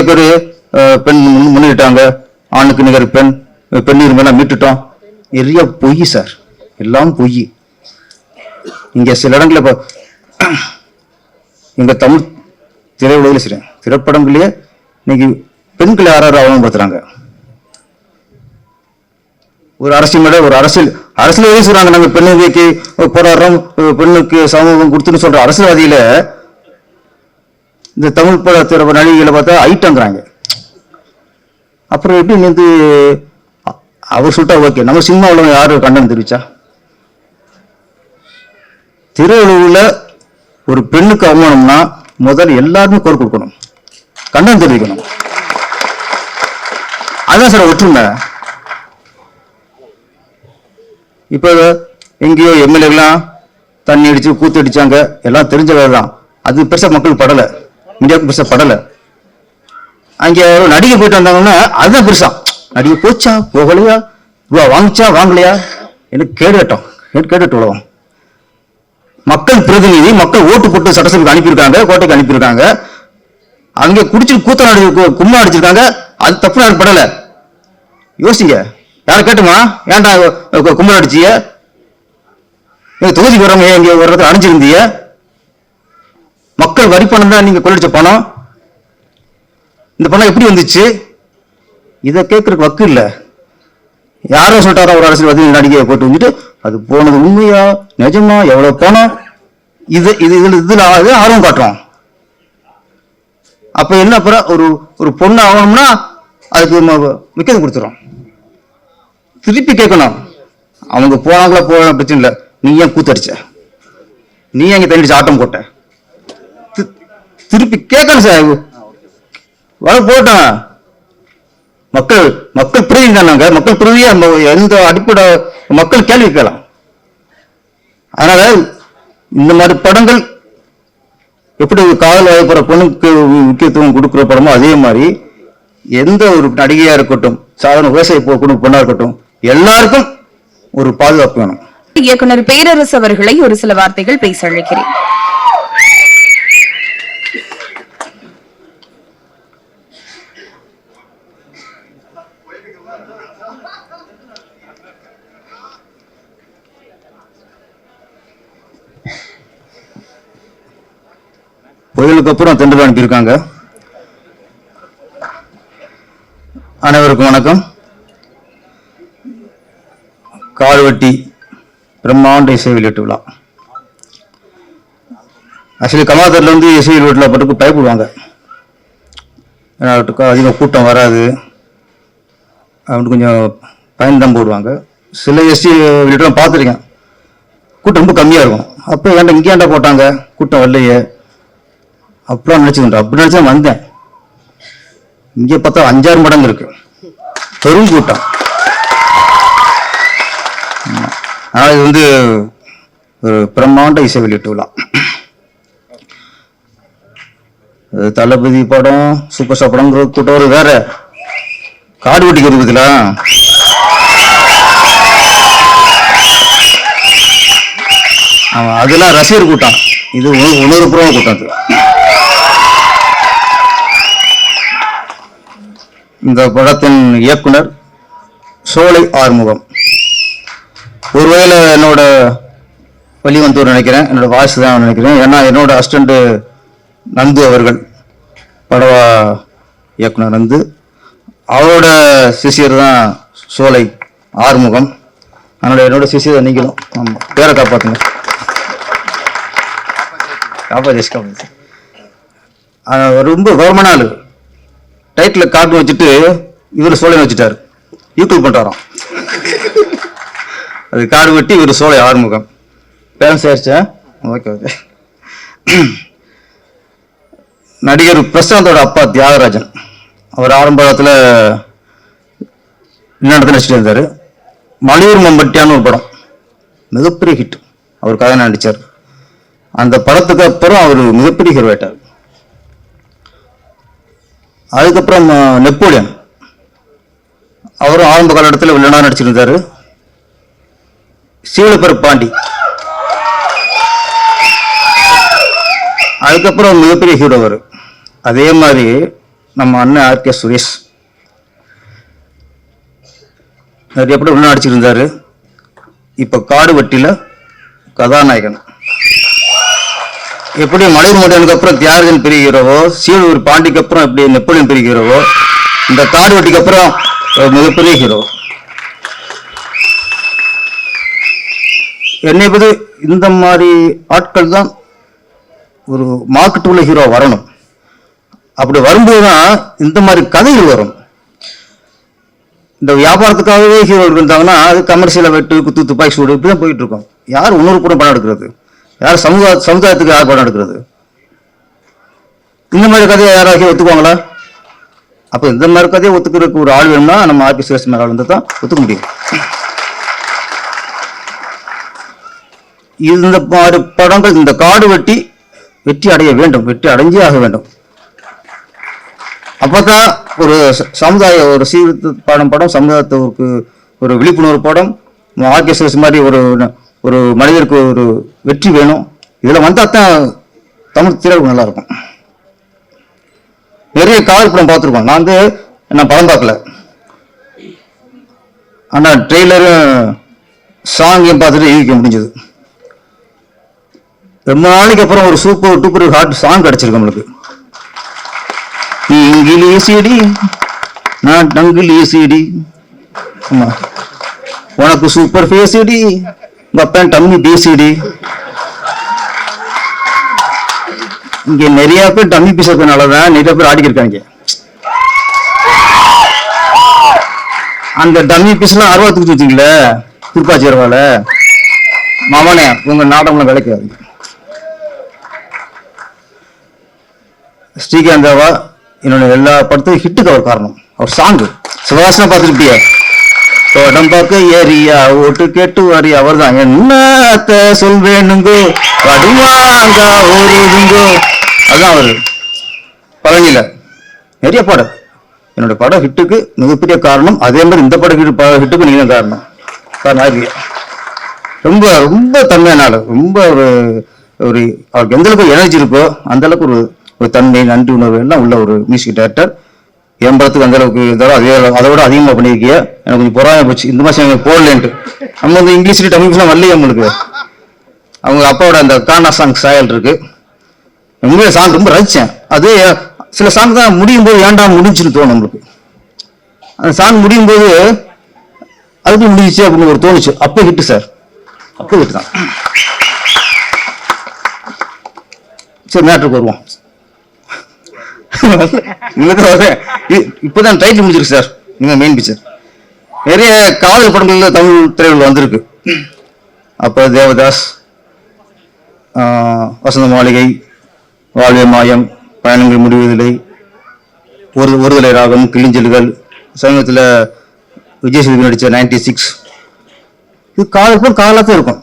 நிறைய பேர் பெண் முன்னிட்டாங்க ஆணுக்கு நிகர் பெண் பெண் இருமெல்லாம் மீட்டுட்டோம். நிறைய பொய் சார். எல்லாம் பொய். இங்கே சில இடங்களில் இப்போ எங்க தமிழ் திரையுலகில் சரி திரைப்படங்களையே இன்னைக்கு பெண்களை யாராவது அவமானப்படுத்துறாங்க? ஒரு அரசியல் மேல ஒரு அரசியல் அரசியல்வாதி சொல்றாங்க? நாங்கள் பெண்ணுக்கு போராடுறோம் பெண்ணுக்கு சமூகம் கொடுத்துன்னு சொல்ற அரசியல்வாதியில இந்த தமிழ் பட திரை நடிகைகளை பார்த்தா ஐட்டங்கிறாங்க. அப்புறம் எப்படி நீ வந்து அவர் சொல்லிட்டா ஓகே. நம்ம சினிமாவில் யாரும் கண்டனம் தெரிவிச்சா? திருவள்ளுவில் ஒரு பெண்ணுக்கு அவமானம்னா முதல்ல எல்லாருமே குரல் கொடுக்கணும். கண்டனம் தெரிவிக்கணும். அதான் சார் ஒற்றுமை. இப்போ எங்கேயோ எம்எல்ஏலாம் தண்ணி அடிச்சு கூத்து அடிச்சாங்க. எல்லாம் தெரிஞ்ச வேலை தான் அது பெருசா மக்கள் படலை. இந்தியாவுக்கு பெருசா படலை. அங்கே ஒரு நடிகை போயிட்டு வந்தாங்கன்னா அதுதான் பெருசா. நடிகை போச்சா? போகலையா? ரூபா வாங்கிச்சா? வாங்கலையா? எனக்கு கேடுகட்டும் கேட்டுட்டு உலகம் மக்கள் பிரதிநிதி மக்கள் ஓட்டு போட்டு சட்டசபைக்கு அனுப்பியிருக்காங்க கோட்டைக்கு அனுப்பியிருக்காங்க. அங்கே குடிச்சிட்டு கூத்த நாடு கும்பம் அடிச்சிருக்காங்க. அது தப்பு நான் படலை. யோசிங்க. யாரை கேட்டுமா? ஏன்டா கு- கும்பல் அடிச்சிய? தொகுதிக்கு வரவங்க இங்கே ஒரு இடத்துல அணிஞ்சிருந்தீங்க மக்கள் வரி பணம் தான் நீங்க கொள்ளடிச்ச பணம்? இந்த பணம் எப்படி வந்துச்சு? இதை கேட்கறதுக்கு வக்கு இல்லை. யாரோ சொல்லிட்டாரோ ஒரு அரசியல்வாதி நடிகையை போட்டு வந்துட்டு அது போனது உண்மையா நிஜமா எவ்வளவு பணம்? இது இது இதுல இதுல ஆகுது ஆர்வம் காட்டுறோம். அப்ப என்ன அப்புறம்? ஒரு ஒரு பொண்ணு ஆகணும்னா அதுக்கு விற்கிறது கொடுத்துரும் திருப்பி கேட்கணும். அவங்க போனாங்களா போன பிரச்சனை இல்லை. நீ ஏன் கூத்தடிச்ச? நீ ஏன் இங்க ஆட்டம் போட்ட? திருப்பி கேட்கணும் சார். வர போட்டோம் மக்கள் மக்கள் பிரதிநிதி தானாங்க மக்கள் பிரதியா எந்த அடிப்படை மக்கள் கேள்வி கேட்கலாம். அதனால இந்த மாதிரி படங்கள் எப்படி காதல் வயப்படுற பொண்ணுக்கு முக்கியத்துவம் கொடுக்குற படமோ அதே மாதிரி எந்த ஒரு நடிகையா இருக்கட்டும் சாதாரண விவசாய போக்கணும் குடும்ப பொண்ணா இருக்கட்டும் எல்லாருக்கும் ஒரு பாதுகாப்பு வேணும். இயக்குனர் பேரரசு அவர்களை ஒரு சில வார்த்தைகள் பேச அழைக்கிறேன். புயலுக்கு அப்புறம் தென்றல் அனுப்பியிருக்காங்க. அனைவருக்கும் வணக்கம். கால்வெட்டி பிரம்மாண்ட இசை வெளியீட்டு விழா. ஆக்சுவலி கமாதரில் வந்து இசை வெளியீட்டு பட்டுக்கு பயப்படுவாங்க. ஏன்னா கூட்டம் வராது. அப்படின்னு கொஞ்சம் பயன்தான் போடுவாங்க. சில எஸ்டி வெளியீட்டுலாம் பார்த்துருக்கேன். கூட்டம் ரொம்ப கம்மியாக இருக்கும். அப்போ ஏன்டா இங்கே ஏன்டா போட்டாங்க? கூட்டம் வரலையே. அப்படிலாம் நினைச்சுக்கிட்டேன் அப்படி நினைச்சா வந்தேன். இங்க பார்த்தா அஞ்சாறு மடங்கு இருக்கு. பெரும் கூட்டம். ஆனால் ஆனா இது வந்து ஒரு பிரம்மாண்ட இசை வெளியீட்டு விழா தளபதி படம் சூப்பர் ஸ்டார் படம் கூட்டம். ஒரு வேற காடு வெட்டிக்கு இருக்குதுல ஆமா அதெல்லாம் ரசிகர் கூட்டம். இது உண- உணர்வுபூர்வ கூட்டம் இந்த படத்தின் இயக்குனர் சோலை ஆறுமுகம். ஒருவேளை என்னோட வெளிவந்தூர் நினைக்கிறேன். என்னோட வாய்ஸ் தான் நினைக்கிறேன். ஏன்னா என்னோட அசிஸ்டண்ட் நந்து அவர்கள் படவா இயக்குனர் நந்து அவரோட சிசியர் தான் சோலை ஆறுமுகம். அதனால் என்னோட சிசியர் நீங்களும் ஆமாம் பேரை காப்பாற்றுங்க காப்பாற்றி காப்பாற்றி ரொம்ப கவர்மெண்ட் ஆளு டைட்டில் காட்டு வச்சுட்டு இவர் சோழன் வச்சுட்டாரு. ஈக்குவல் பண்றாராம். அது காடு வெட்டி இவர் சோலை ஆறுமுகம். பேரண்ட்ஸ் ஆயிடுச்சா ஓகே ஓகே நடிகர் பிரசாந்தோட அப்பா தியாகராஜன். அவர் ஆரம்பத்தில் இன்னொரு நடிச்சிட்டு இருந்தார். மலையூர் மம்பட்டியான்னு ஒரு படம். மிகப்பெரிய ஹிட் அவர் கதை நடிச்சார். அந்த படத்துக்கு அப்புறம் அவர் மிகப்பெரிய ஹீரோ ஆயிட்டார். அதுக்கப்புறம் நெப்போலியன். அவரும் ஆரம்ப காலகட்டத்தில் வில்லனாக நடிச்சிருந்தாரு. சீலப்பெரு பாண்டி. அதுக்கப்புறம் மிகப்பெரிய ஹீரோ அவர். அதே மாதிரி நம்ம அண்ணன் ஆர்கே சுரேஷ். நிறைய படம் வில்லனாக நடிச்சிருந்தாரு. இப்போ காடு வட்டியில் கதாநாயகன். எப்படி மலையூர் மோடியனுக்கு அப்புறம் தியாகன் பிரிகிறவோ சீனூர் சீலூர் பாண்டிக்கு அப்புறம் எப்படி நெப்போலியன் பிரிகிறவோ இந்த காடு வெட்டிக்கு அப்புறம் மிகப்பெரிய ஹீரோ என்னை பற்றி இந்த மாதிரி ஆட்கள் தான் ஒரு மார்க்கெட் உள்ள ஹீரோ வரணும். அப்படி வரும்போது தான் இந்த மாதிரி கதைகள் வரும். இந்த வியாபாரத்துக்காகவே ஹீரோ இருந்தாங்கன்னா அது கமர்ஷியலை வெட்டு குத்து துப்பாக்கி சூடு இப்படி தான் போயிட்டு இருக்கோம். யார் உணர்வு கூட பணம் எடுக்கிறது? யார் சமூக சமுதாயத்துக்கு யார் படம் எடுக்கிறது? இந்த மாதிரி கதையை யாராவது ஒத்துக்குவாங்களா? அப்போ இந்த மாதிரி கதையை ஒத்துக்கிறதுக்கு ஒரு ஆள் வேணும்னா நம்ம ஆர்பி சுரேஷ் மேலே வந்து தான் ஒத்துக்க முடியும். இந்த மாதிரி படங்கள் இந்த காடு வெட்டி வெற்றி அடைய வேண்டும் வெற்றி அடைஞ்சே ஆக வேண்டும். அப்பதான் ஒரு சமுதாய ஒரு சீர்திருத்த படம் படம் சமுதாயத்துக்கு ஒரு விழிப்புணர்வு படம் ஆர்கே சுரேஷ் மாதிரி ஒரு ஒரு மனிதருக்கு ஒரு வெற்றி வேணும். இதில் வந்தால் தான் தமிழ் திரையுலகம் நல்லா இருக்கும் நிறைய காதல் படம் பார்த்துருக்கோம். நான் வந்து நான் படம் பார்க்கல. ஆனால் ட்ரெய்லரும் சாங்கையும் பார்த்துட்டு ஈவிக்க முடிஞ்சது. ரொம்ப நாளைக்கு அப்புறம் ஒரு சூப்பர் டூப்பர் ஹாட் சாங் கிடைச்சிருக்கு நம்மளுக்கு. இங்கிலீசிடி நான் டங்கிலீசிடி ஆமாம் உனக்கு சூப்பர் ஃபேஸிடி உங்க அப்பன் டம்மி பிசிடி. இங்க நிறைய பேர் டம்மி பீஸ் இருக்கனாலதான் நிறைய பேர் ஆடிக்கிருக்காங்க அந்த டம்மி பீஸ்லாம் அருவா தூக்கி வச்சுங்களே துப்பாச்சி அறுவால மாமனே உங்க நாடகம் விளக்காது ஸ்ரீகாந்தாவா என்னோட எல்லா படத்தையும் ஹிட்டுக்கு அவர் காரணம். அவர் சாங்கு சிவகாசனா பார்த்துருப்பியா. தோட்டம் பார்க்க ஏரியா ஓட்டு கேட்டு வாரி அவர் தான் என்னத்த சொல்வேனுங்கோ? கடுவாங்க ஓடுதுங்கோ அதுதான் அவர். பழனியில. நிறைய படம் என்னோட படம் ஹிட்டுக்கு மிகப்பெரிய காரணம். அதே மாதிரி இந்த படம் ஹிட்டுக்கு நீங்க காரணம். காரணம் ரொம்ப ரொம்ப தன்மையான ஆளு ரொம்ப ஒரு ஒரு அவருக்கு எந்த அளவுக்கு எனர்ஜி இருக்கோ அந்த அளவுக்கு ஒரு ஒரு தன்மை நன்றி உணர்வு எல்லாம் உள்ள ஒரு மியூசிக் டைரக்டர் என் படத்துக்கு அந்த அளவுக்கு இருந்தாலும் அதே அதை விட அதிகமாக பண்ணியிருக்கிய. எனக்கு கொஞ்சம் பொறாமை போச்சு. இந்த மாதிரி எனக்கு போடலன்ட்டு. நம்ம வந்து இங்கிலீஷ் தமிழ்லாம் வரலையே நம்மளுக்கு அவங்க அப்பாவோட அந்த கானா சாங் சாயல் இருக்கு. உண்மையில சாங் ரொம்ப ரசிச்சேன். அது சில சாங் தான் முடியும் போது ஏன்டா முடிஞ்சுன்னு தோணும் நம்மளுக்கு. அந்த சாங் முடியும் போது அதுக்கு முடிஞ்சிச்சு அப்படின்னு ஒரு தோணுச்சு. அப்போ ஹிட்டு சார் அப்போ ஹிட்டு தான். சரி மேட்ருக்கு வருவோம். இப்போதான் டைட்டில் முடிஞ்சிருக்கு சார் நீங்க மெயின் பிக்சர் நிறைய காதல் படங்கள்ல தமிழ் திரைகள் வந்திருக்கு. அப்போ தேவதாஸ் வசந்த மாளிகை வாழ்வே மாயம் பயணங்கள் முடிவதில்லை ஒரு ஒருதலை ராகம் கிளிஞ்சல்கள் சமீபத்தில் விஜய் சேதுபதி நடித்த நைன்டி சிக்ஸ் இது காதல் காலத்தில் இருக்கும்.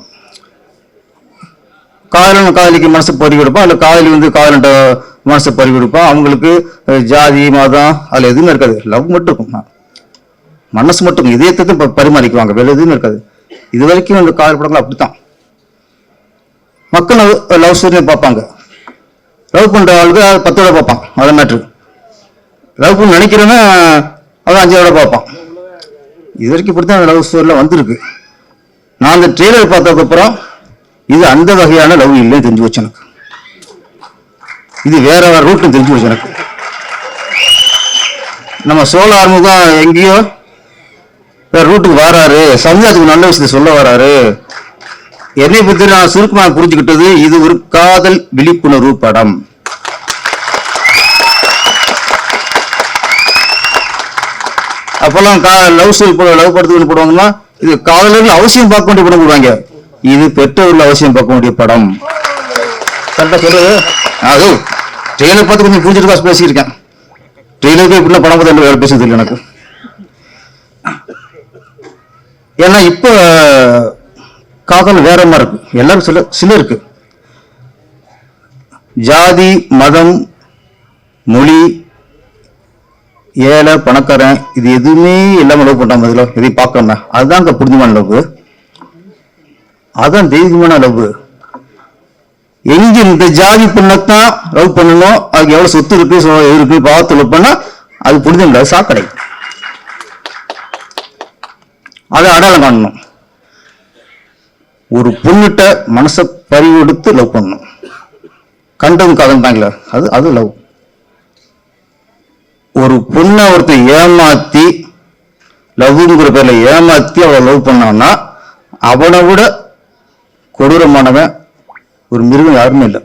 காதலன் காதலிக்கு மனசு பறி கொடுப்பான் அல்ல காதலி வந்து காதலன்ட்ட மனசை பறி கொடுப்பான் அவங்களுக்கு ஜாதி மதம் அதுல எதுவுமே இருக்காது. லவ் மட்டும் இருக்கும். மனசு மட்டும் இருக்கும். இதயத்தை ப- பரிமாறிக்குவாங்க. வேற எதுவுமே இருக்காது. இது வரைக்கும் இந்த காதல் படங்கள் அப்படித்தான். மக்கள் லவ் ஸ்டோரியை பார்ப்பாங்க. லவ் பண்ற ஆளுக்கு அது பத்தோட பார்ப்பான். அதை மேட்ரு. லவ் பண்ண நினைக்கிறவன் அவன் அஞ்சோட பார்ப்பான். இது வரைக்கும் இப்படித்தான் லவ் ஸ்டோரியில் வந்திருக்கு. நான் அந்த ட்ரெய்லர் பார்த்ததுக்கப்புறம் இது அந்த வகையான லவ் இல்லைன்னு தெரிஞ்சு வச்சு எனக்கு. இது வேற வேற ரூட்னு தெரிஞ்சு வச்சு எனக்கு. நம்ம சோழ ஆறுமுகம் எங்கேயோ வேற ரூட்டுக்கு வராரு. சமுதாயத்துக்கு நல்ல விஷயத்தை சொல்ல வராரு. என்னை பத்தி நான் சுருக்கமாக புரிஞ்சுக்கிட்டது இது ஒரு காதல் விழிப்புணர்வு படம். அப்பெல்லாம் கா லவ் ஸ்டோரி லவ் படத்துக்கு போடுவாங்கன்னா இது காதலர்கள் அவசியம் பார்க்க வேண்டிய படம் போடுவாங்க. இது பெற்றோர்கள் அவசியம் பார்க்க வேண்டிய படம். கரெக்டா சொல்றது? அது ட்ரெயிலர் பார்த்து கொஞ்சம் புரிஞ்சுட்டு பேசியிருக்கேன். ட்ரெயிலருக்கு இப்படிலாம் படம் பார்த்து வேலை பேசுறது இல்லை எனக்கு. ஏன்னா இப்போ காதல் வேற மாதிரி இருக்கு. எல்லாரும் சில சில இருக்கு. ஜாதி மதம் மொழி ஏழை பணக்காரன் இது எதுவுமே இல்லாம லவ் பண்றாங்க அதுல எதையும் பார்க்கணும் அதுதான் அங்கே புரிஞ்சுமான லவ் அதான் தெய்வீகமான லவ் எங்க இந்த ஜாதி பொண்ணத்தான் லவ் பண்ணணும். அதுக்கு எவ்வளவு சொத்து இருக்கு இருக்கு பாவத்து லவ் பண்ணா அது புரிதம் இல்லை சாக்கடை. அதை அடையாளம் காணணும். ஒரு பொண்ணுகிட்ட மனசை பறி கொடுத்து லவ் பண்ணணும். கண்டதும் கதந்தாங்களே அது அது லவ் ஒரு பொண்ணை ஒருத்தன் ஏமாத்தி லவ்ங்கிற பேர்ல ஏமாத்தி அவளை லவ் பண்ணான்னா அவனை விட கொடூரமானவன் ஒரு மிருகம் யாருமே இல்லை.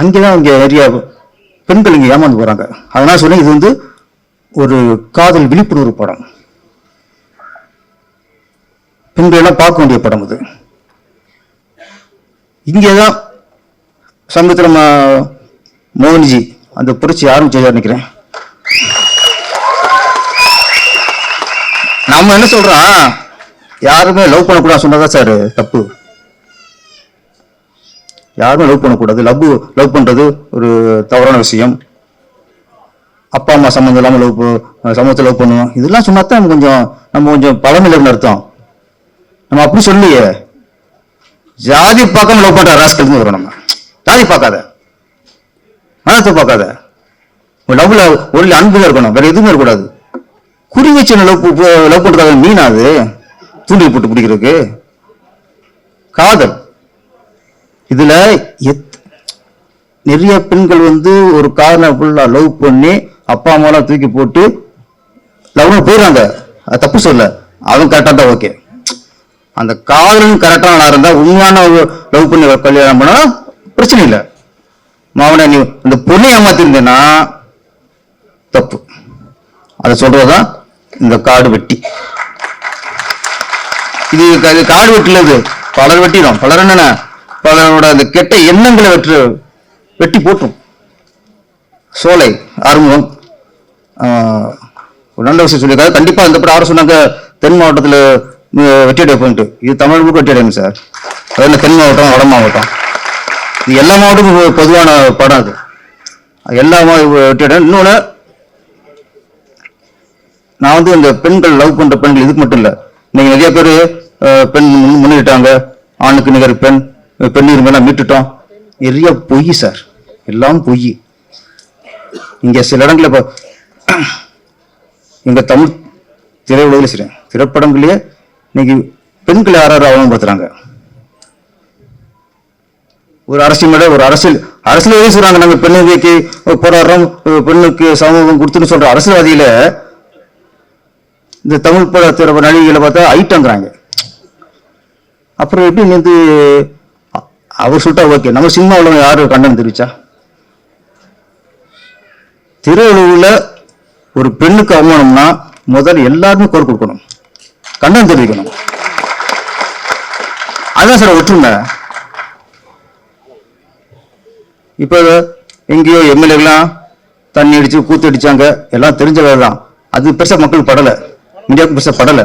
அங்கேதான் இங்கே நிறைய பெண்கள் இங்கே ஏமாந்து போறாங்க. அதனால சொன்னேன் இது வந்து ஒரு காதல் விழிப்புணர்வு படம். பெண்கள் எல்லாம் பார்க்க வேண்டிய படம் இது இங்கேதான் சமீபத்தில் மோகன்ஜி அந்த புரட்சி ஆரம்பிச்சு நினைக்கிறேன். நம்ம என்ன சொல்றோம்? யாருமே லவ் பண்ணக்கூடாது சொன்னதா சார்? தப்பு. யாருமே லவ் பண்ணக்கூடாது. லவ் லவ் பண்றது ஒரு தவறான விஷயம். அப்பா அம்மா சம்மந்தம் இல்லாமல் லவ் சமூகத்தை லவ் பண்ணுவோம். இதெல்லாம் சொன்னா தான் கொஞ்சம் நம்ம கொஞ்சம் பழமையில அர்த்தம். நம்ம அப்படி சொல்லியே ஜாதி பார்க்காம லவ் பண்ற ராஸ்கல்னு வரும் நம்ம. ஜாதி பார்க்காத. மனத்தை பார்க்காத. லவ்ல ஒரு அன்பு இருக்கணும். வேற எதுவுமே இருக்கக்கூடாது. குறி வச்சு லவ் லவ் பண்றதாக மீனா தூண்டில் தூண்டி போட்டு பிடிக்கிறதுக்கு காதல். இதுல எத் நிறைய பெண்கள் வந்து ஒரு காரணம் ஃபுல்லா லவ் பண்ணி அப்பா அம்மாலாம் தூக்கி போட்டு லவ்னு போயிடுறாங்க. அது தப்பு சொல்ல அதுவும் கரெக்டா தான் ஓகே அந்த காதலும் கரெக்டான இருந்தா உண்மையான லவ் பண்ணி கல்யாணம் பண்ணா பிரச்சனை இல்லை. மாவன நீ இந்த பொண்ணை ஏமாத்திருந்தேன்னா தப்பு. அதை சொல்றதுதான் இந்த காடு வெட்டி. இது இது காடு வெட்டுலது பலர் வெட்டிடும் பலர் என்னென்ன? பலரோட அந்த கெட்ட எண்ணங்களை வெற்று வெட்டி போட்டும். சோலை ஆறுமுகம். ஒரு நல்ல விஷயம் சொல்லியிருக்காரு கண்டிப்பாக இந்த படம் ஆறு சொன்னாங்க தென் மாவட்டத்தில் வெட்டியடை போயிட்டு இது தமிழ் முழுக்க வெட்டியடையும் சார். அதில் தென் மாவட்டம் வட மாவட்டம். இது எல்லா மாவட்டமும் பொதுவான படம் அது. எல்லா வெட்டியடை இன்னொன்று நான் வந்து இந்த பெண்கள் லவ் பண்ணுற பெண்கள் இதுக்கு மட்டும் இல்லை. இன்னைக்கு நிறைய பேர் பெண் முன்னிட்டாங்க ஆணுக்கு நிகர் பெண் பெண் இருமெல்லாம் மீட்டுட்டோம். நிறைய பொய் சார். எல்லாம் பொய். இங்கே சில இடங்களில் இப்போ எங்க தமிழ் திரையுலகில் சரி திரைப்படங்களே இன்னைக்கு பெண்களை யாராவது அவமானப்படுத்துறாங்க? ஒரு அரசியல் மேடம் ஒரு அரசியல் அரசியல் சொல்றாங்க? நாங்கள் பெண்ணுக்கு போராடுறோம் பெண்ணுக்கு சமூகம் கொடுத்துன்னு சொல்ற அரசியல்வாதியில இந்த தமிழ் பட திரை நடிகைகளை பார்த்தா ஐட்டங்கிறாங்க. அப்புறம் எப்படி நீ வந்து அவர் சொல்லிட்டா ஓகே. நம்ம சினிமாவில் யாரு கண்டனம் தெரிவிச்சா? திருவள்ளுவில் ஒரு பெண்ணுக்கு அவமானம்னா முதல்ல எல்லாருமே குரல் கொடுக்கணும். கண்டனம் தெரிவிக்கணும். அதான் சார் ஒற்றுமை. இப்போ எங்கேயோ எம்எல்ஏலாம் தண்ணி அடிச்சு கூத்து அடிச்சாங்க. எல்லாம் தெரிஞ்ச வேலை தான் அது பெருசா மக்களுக்கு படலை. இந்தியாவுக்கு பெருசா படலை.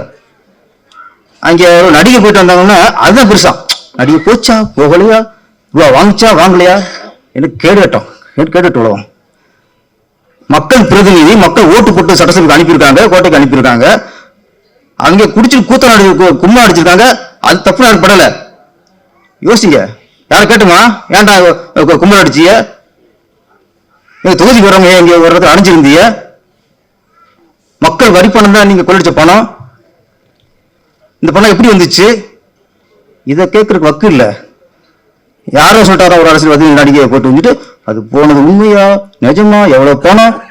அங்கே ஒரு நடிகை போயிட்டு வந்தாங்கன்னா அதுதான் பெருசா. நடிகை போச்சா? போகலையா? ரூபா வாங்கிச்சா? வாங்கலையா? எனக்கு கேடுகட்டும் கேட்டுட்டு உலகம் மக்கள் பிரதிநிதி மக்கள் ஓட்டு போட்டு சட்டசபைக்கு அனுப்பியிருக்காங்க கோட்டைக்கு அனுப்பியிருக்காங்க. அங்கே குடிச்சிட்டு கூத்த நாடு கும்பம் அடிச்சிருக்காங்க. அது தப்பு நான் படலை. யோசிங்க. யாரை கேட்டுமா? ஏன்டா கும்பல் அடிச்சிய தொகுதிக்கு வரவங்க இங்கே ஒரு இடத்துல அணிஞ்சிருந்தீங்க மக்கள் வரி பணம் தான் நீங்க கொள்ளடிச்ச பணம்? இந்த பணம் எப்படி வந்துச்சு? இதை கேட்கறதுக்கு வக்கு இல்லை. யாரோ சொல்லிட்டாரோ ஒரு அரசியல்வாதி நடிகையை போட்டு வந்துட்டு அது போனது உண்மையா நிஜமா எவ்வளவு பணம்?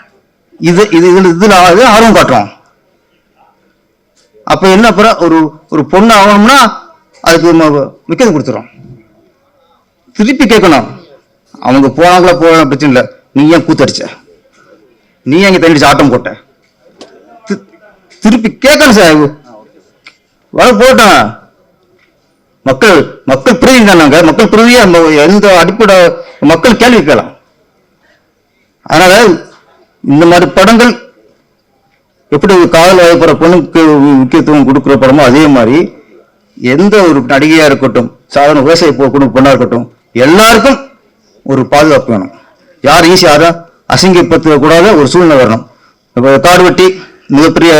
இது இது இதில் இதில் ஆகுது ஆர்வம் காட்டுறோம். அப்போ என்ன அப்புறம்? ஒரு ஒரு பொண்ணு ஆகணும்னா அதுக்கு ம- விக்கிறது கொடுத்துரும் திருப்பி கேட்கணும். அவங்க போனாங்களா போன பிரச்சனை இல்லை. நீ ஏன் கூத்தடிச்ச? நீ ஏன் இங்க ஆட்டம் போட்ட? திருப்பி கேட்கணும் சார். வர போட்டோம் மக்கள் மக்கள் பிரதிநிதி தானாங்க மக்கள் பிரதியா எந்த அடிப்படை மக்கள் கேள்வி கேட்கலாம். அதனால இந்த மாதிரி படங்கள் எப்படி காதல் வயப்படுற பொண்ணுக்கு முக்கியத்துவம் கொடுக்குற படமோ அதே மாதிரி எந்த ஒரு நடிகையா இருக்கட்டும் சாதாரண விவசாய பொ- குடும்ப பொண்ணா இருக்கட்டும் எல்லாருக்கும் ஒரு பாதுகாப்பு வேணும். யார் ஈஸி யாரும் அசிங்கப்படுத்த கூடாத ஒரு சூழ்நிலை வரணும். இப்போ காடு வெட்டி மிகப்பெரிய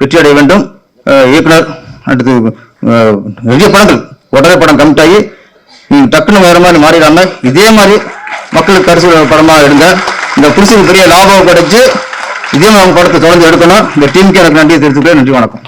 வெற்றி அடைய வேண்டும் இயக்குனர் அடுத்து நிறைய படங்கள் உடனே படம் கமிட் ஆகி டக்குன்னு வேற மாதிரி மாறிடாம இதே மாதிரி மக்களுக்கு கரிசு படமாக எடுங்க. இந்த புரிசுக்கு பெரிய லாபம் கிடைச்சு இதே மாதிரி படத்தை தொடர்ந்து எடுக்கணும். இந்த டீமுக்கு எனக்கு நன்றியை தெரிவித்துக்கிறேன் நன்றி வணக்கம்.